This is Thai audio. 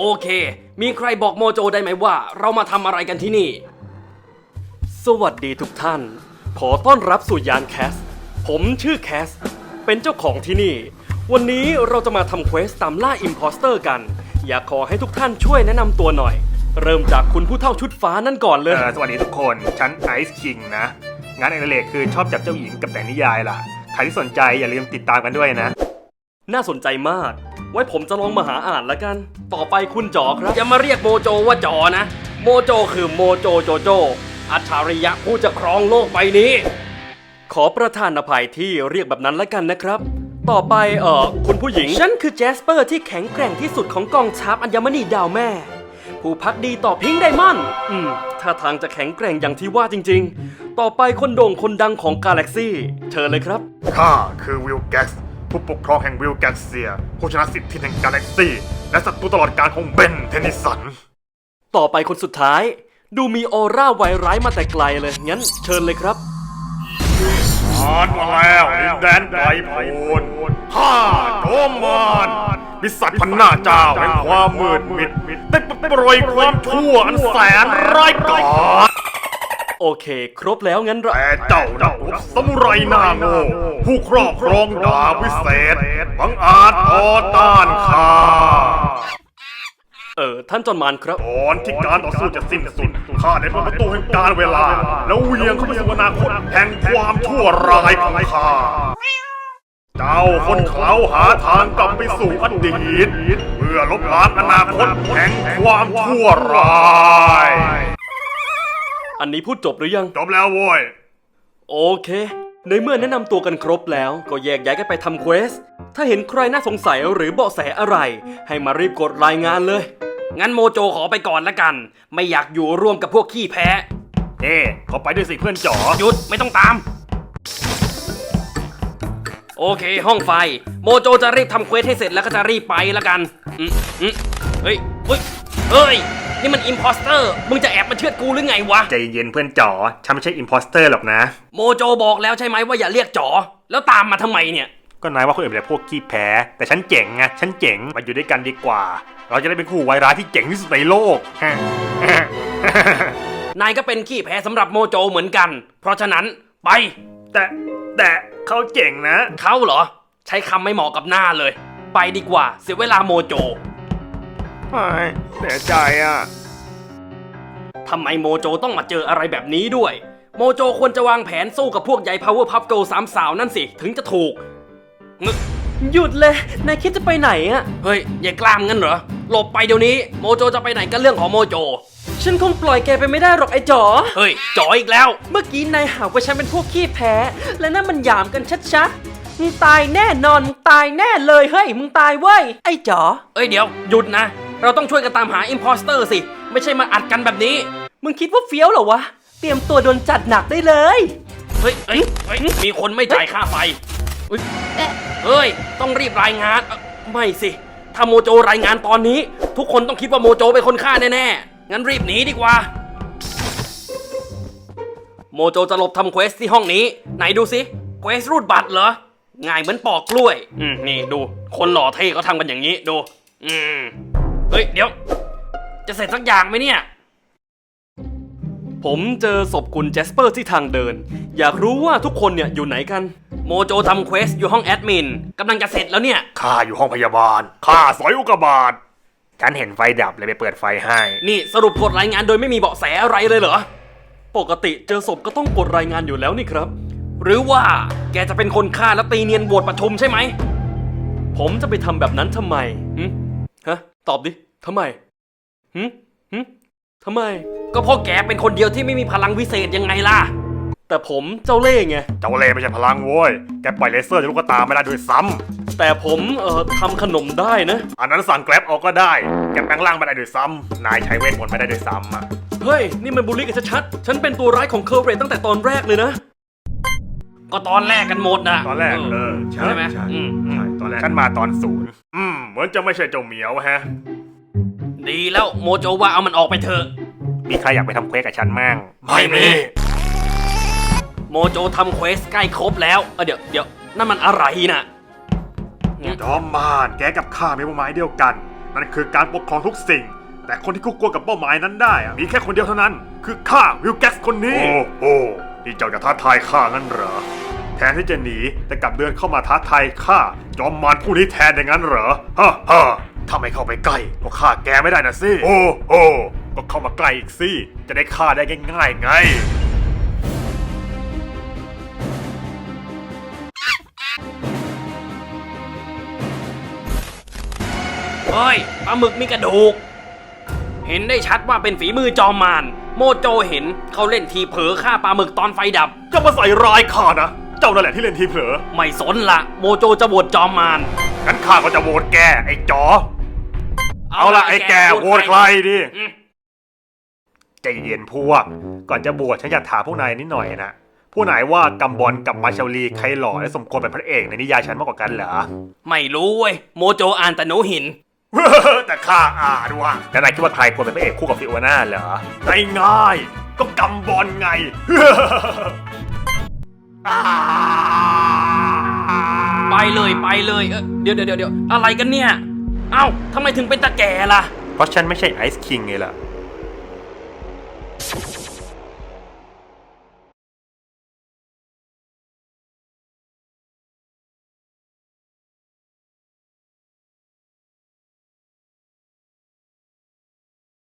โอเค มีใครบอกโมโจได้ไหมว่า เรามาทำอะไรกันที่นี่ สวัสดีทุกท่าน ขอต้อนรับสู่ยานแคส ผมชื่อแคส เป็นเจ้าของที่นี่ วันนี้เราจะมาทำเควสตามล่าอิมพอสเตอร์กัน อยากขอให้ทุกท่านช่วยแนะนำตัวหน่อย เริ่มจากคุณผู้เท่าชุดฟ้านั่นก่อนเลย เออสวัสดีทุกคน ฉันไอซ์คิงนะ งานอดิเรกคือชอบจับเจ้าหญิงกับแต่งนิยายล่ะ ใครที่สนใจอย่าลืมติดตามกันด้วยนะ น่าสนใจมาก ไว้ผมจะลองมาหาอ่านแล้วกัน ต่อไปคุณจอครับ อย่ามาเรียกโมโจว่าจอนะ โมโจคือโมโจโจโจ อัจฉริยะผู้จะครองโลกใบนี้ ขอประทานอภัยที่เรียกแบบนั้นแล้วกันนะครับ ต่อไปเอ่อคุณผู้หญิง ฉันคือแจสเปอร์ที่แข็งแกร่งที่สุดของกองทัพอัญมณีดาวแม่ ผู้พักดีต่อพิงค์ไดมอนด์อืมถ้าทางจะแข็งแกร่งอย่างที่ว่าจริง ๆ ต่อไปคนโด่งคนดังของกาแล็กซี่เชิญเลยครับ ข้าคือวิลแก๊กซ์ ผู้ปกครองแห่งวิลแก๊กเซีย ผู้ชนะสิทธิแห่งกาแล็กซี่ และศัตรูตลอดการของเบนเทนนิสัน ต่อไปคนสุดท้าย ดูมีออร่าไวร้ายมาแต่ไกลเลย งั้นเชิญเลยครับผ่านมาแล้วดินแดนไกลโพ้นข้าโดมมานบิสัตพันหน้าเจ้าแห่งความมืดมิดได้ปล่อยความชั่วอันแสนร้ายกาจ โอเค ครบแล้วงั้นเราแต่เจ้านักรบสมุไรหน้าโง่ผู้ครอบครองดาบวิเศษบังอาจต่อต้านข้าเออท่านจอนมานครับก่อนที่การต่อสู้จะสิ้นสุดข้าได้เปิดประตูแห่งการเวลา แล้วเหวียงเข้าไปสู่อนาคตแห่งความชั่วร้ายของข้าเจ้าคนเขาหาทางกลับไปสู่อดีตเพื่อลบล้างอนาคตแห่งความชั่วร้าย อันนี้พูดจบหรือยัง จบแล้วโว้ย โอเค ในเมื่อแนะนำตัวกันครบแล้วก็แยกย้ายกันไปทำเควส ถ้าเห็นใครน่าสงสัยหรือเบาะแสอะไร ให้มารีบกดรายงานเลย งั้นโมโจขอไปก่อนละกัน ไม่อยากอยู่ร่วมกับพวกขี้แพ้ เอ๊ขอไปด้วยสิเพื่อนจ๋อหยุดไม่ต้องตาม โอเค ห้องไฟ โมโจจะรีบทำเควสให้เสร็จแล้วก็จะรีบไปละกันอืมอืมเฮ้ยเฮ้ยเฮ้ย นี่มันอิมพอสเตอร์ มึงจะแอบมาเชือดกูหรือไงวะ ใจเย็นเพื่อนจ๋อฉันไม่ใช่อิมพอสเตอร์หรอกนะ โมโจบอกแล้วใช่ไหมว่าอย่าเรียกจ๋อ แล้วตามมาทำไมเนี่ย ก็นายว่าคนอื่นเป็นพวกขี้แพ้ แต่ฉันเจ๋งไงฉันเจ๋งมาอยู่ด้วยกันดีกว่า เราจะได้เป็นคู่วายร้ายที่เจ๋งที่สุดในโลก นายก็เป็นขี้แพ้สำหรับโมโจเหมือนกัน เพราะฉะนั้นไป แต่แต่เขาเจ๋งนะ เขาเหรอ ใช้คำไม่เหมาะกับหน้าเลย ไปดีกว่า เสียเวลาโมโจไม่ เสียใจอะทำไมโมโจต้องมาเจออะไรแบบนี้ด้วย โมโจควรจะวางแผนสู้กับพวกใหญ่ Power Puff Girl สามสาวนั่นสิ ถึงจะถูกนึกหยุดเลย นายคิดจะไปไหนอะเฮ้ยอย่ากล้ามงั้นเหรอ หลบไปเดี๋ยวนี้ โมโจจะไปไหนก็เรื่องของโมโจ ฉันคงปล่อยแกไปไม่ได้หรอกไอ้จ๋อ เฮ้ยจ๋ออีกแล้ว เมื่อกี้นายหาว่าฉันเป็นพวกขี้แพ้ และนั่นมันหยามกันชัดๆ มึงตายแน่นอน มึงตายแน่เลย เฮ้ย มึงตายเว้ย ไอ้จ๋อ เอ้ยเดี๋ยวหยุดนะ เราต้องช่วยกันตามหาอิมพอสเตอร์สิ ไม่ใช่มาอัดกันแบบนี้ มึงคิดว่าเฟี้ยวเหรอวะ เตรียมตัวโดนจัดหนักได้เลย เฮ้ยเฮ้ยเฮ้ยมีคนไม่จ่ายค่าไฟเฮ้ยเฮ้ย ต้องรีบรายงานเอ่อไม่สิ ถ้าโมโจรายงานตอนนี้ ทุกคนต้องคิดว่าโมโจเป็นคนฆ่าแน่ๆ งั้นรีบหนีดีกว่า โมโจจะหลบทำเควสที่ห้องนี้ ไหนดูสิเควสรูดบัตรเหรอ ง่ายเหมือนปอกกล้วย อืมนี่ดู คนหล่อเท่เขาทำกันอย่างนี้ดู อืม เฮ้ย เดี๋ยว จะเสร็จสักอย่างไหมเนี่ย ผมเจอศพคุณแจสเปอร์ที่ทางเดิน อยากรู้ว่าทุกคนเนี่ยอยู่ไหนกัน โมโจทำเควสอยู่ห้องแอดมินกำลังจะเสร็จแล้วเนี่ย ข้าอยู่ห้องพยาบาล ข้าสอยอุกกาบาตฉันเห็นไฟดับเลยไปเปิดไฟให้ นี่สรุปกดรายงานโดยไม่มีเบาะแสอะไรเลยเหรอ ปกติเจอศพก็ต้องกดรายงานอยู่แล้วนี่ครับ หรือว่าแกจะเป็นคนฆ่าแล้วตีเนียนโหวตประชุมใช่ไหม ผมจะไปทำแบบนั้นทำไมหึฮะ ตอบดิทำไมหึหึทำไม ก็เพราะแกเป็นคนเดียวที่ไม่มีพลังวิเศษยังไงล่ะ แต่ผมเจ้าเล่ห์ไง เจ้าเล่ห์ไม่ใช่พลังโว้ย แกปล่อยเลเซอร์จากลูกตาไม่ได้ด้วยซ้แต่ผมเอ่อทำขนมได้นะำอันนั้นสั่งแกร็บออกก็ได้ แกแปลงร่างไม่ได้ด้วยซ้ำนายใช้เวทมนต์ไม่ได้ด้วยซ้ำอะ เฮ้ย นี่มันบูลลี่กันชัดๆ ฉันเป็นตัวร้ายของเคอร์เรตตั้งแต่ตอนแรกเลยนะ ก็ตอนแรกกันหมดนะตอนแรกเออใช่ไหมใช่อืมอืมใช่ตอนแรกฉันมาตอนศูนย์อืมเหมือนจะไม่ใช่เจ้าเหมียวแฮะ ดีแล้วโมโจว่าเอามันออกไปเถอะ มีใครอยากไปทำเควสกับฉันมั่งไม่มีโมโจทำเควสใกล้ครบแล้วเออเดี๋ยวเดี๋ยวนั่นมันอะไรน่ะจอมมานแกกับข้ามีเป้าหมายเดียวกัน นั่นคือการปกครองทุกสิ่ง แต่คนที่คุกกลัวกับเป้าหมายนั้นได้อะมีแค่คนเดียวเท่านั้น คือข้าวิลแก๊กคนนี้ โอ้โหนี่เจ้าจะท้าทายข้างั้นเหรอ แทนที่จะหนีแต่กลับเดินเข้ามาท้าทายข้าจอมมารผู้นี้แทนอย่างนั้นเหรอฮ่าฮ่าถ้าไม่เข้าไปใกล้ก็ฆ่าแกไม่ได้นะสิโอ้โอ้ก็เข้ามาใกล้อีกสิจะได้ฆ่าได้ง่ายๆไงเฮ้ยปลาหมึกมีกระดูก เห็นได้ชัดว่าเป็นฝีมือจอมมารโมโจเห็นเขาเล่นทีเผลอฆ่าปลาหมึกตอนไฟดับ จะมาใส่ร้ายข้านะ เจ้านั่นแหละที่เล่นทีเผลอไม่สนละโมโจจะบวชจอมมารงั้นข้าก็จะโหวตแกไอ้จอเอาละไอ้แกโหวตใครดิ อืมใจเย็นพวก ก่อนจะบวชฉันอยากถามพวกนายนิดหน่อยนะผู้นายว่ากำบอลกับมาชาลีใครหล่อและสมควรเป็นพระเอกในนิยายฉันมากกว่ากันเหรอ ไม่รู้เว้ยโมโจอ่านแต่หนูหิน แต่ข้าอ่านว่าแล้วนายคิดว่าใครควรเป็นพระเอกคู่กับฟิโอน่าเหรอง่ายๆก็กำบอลไง ไปเลยไปเลยเดี๋ยวเดี๋ยวเดี๋ยวอะไรกันเนี่ย เอ้าทำไมถึงเป็นตะแก่ล่ะ เพราะฉันไม่ใช่ไอซ์คิงไงล่ะ